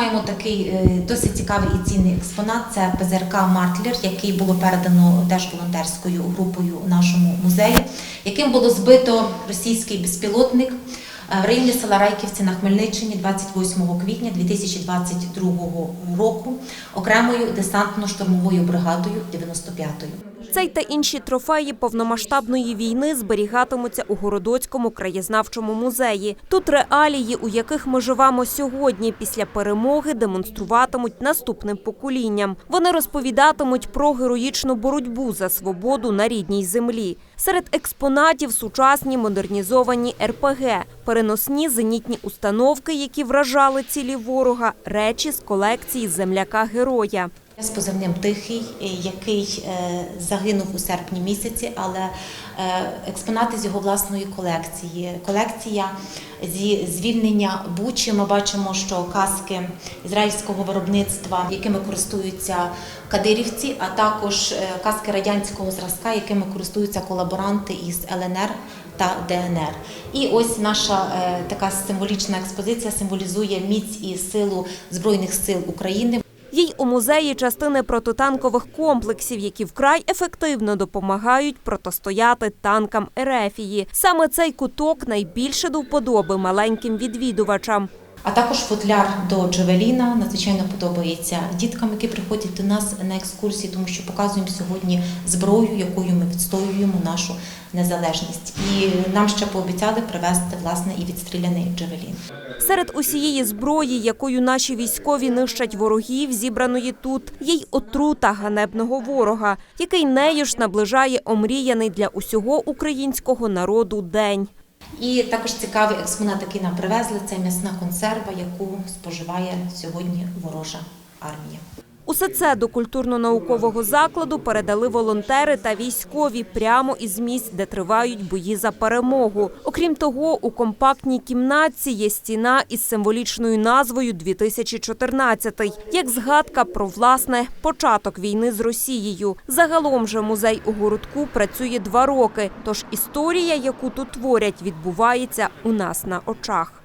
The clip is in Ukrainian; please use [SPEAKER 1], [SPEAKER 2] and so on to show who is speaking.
[SPEAKER 1] маємо такий е, досить цікавий і цінний експонат. Це ПЗРК Мартлер, який було передано теж волонтерською групою нашому музею, яким було збито російський безпілотник в районі села Райківці на Хмельниччині 28 квітня 2022 року окремою десантно-штурмовою бригадою 95-ї.
[SPEAKER 2] Цей та інші трофеї повномасштабної війни зберігатимуться у Городоцькому краєзнавчому музеї. Тут реалії, у яких ми живемо сьогодні, після перемоги демонструватимуть наступним поколінням. Вони розповідатимуть про героїчну боротьбу за свободу на рідній землі. Серед експонатів сучасні модернізовані РПГ, переносні зенітні установки, які вражали цілі ворога, речі з колекції земляка-героя.
[SPEAKER 1] З позивним Тихий, е, який е, загинув у серпні місяці, але е, експонати з його власної колекції. Колекція зі звільнення Бучі. Ми бачимо, що каски ізраїльського виробництва, якими користуються кадирівці, а також каски радянського зразка, якими користуються колаборанти із ЛНР та ДНР. І ось наша така символічна експозиція символізує міць і силу збройних сил України.
[SPEAKER 2] Їй у музеї частини протитанкових комплексів, які вкрай ефективно допомагають протистояти танкам Ерефії. Саме цей куток найбільше до вподоби маленьким відвідувачам.
[SPEAKER 1] А також футляр до Джавеліна надзвичайно подобається діткам, які приходять до нас на екскурсії, тому що показуємо сьогодні зброю, якою ми відстоюємо нашу незалежність. І нам ще пообіцяли привезти власне і відстріляний Джавелін.
[SPEAKER 2] Серед усієї зброї, якою наші військові нищать ворогів, зібраної тут, є й отрута ганебного ворога, який нею ж наближає омріяний для усього українського народу день.
[SPEAKER 1] І також цікавий експонат, який нам привезли, це м'ясна консерва, яку споживає сьогодні ворожа армія.
[SPEAKER 2] Усе це до культурно-наукового закладу передали волонтери та військові прямо із місць, де тривають бої за перемогу. Окрім того, у компактній кімнатці є стіна із символічною назвою «2014», як згадка про власне початок війни з Росією. Загалом же музей у городку працює два роки. Тож історія, яку тут творять, відбувається у нас на очах.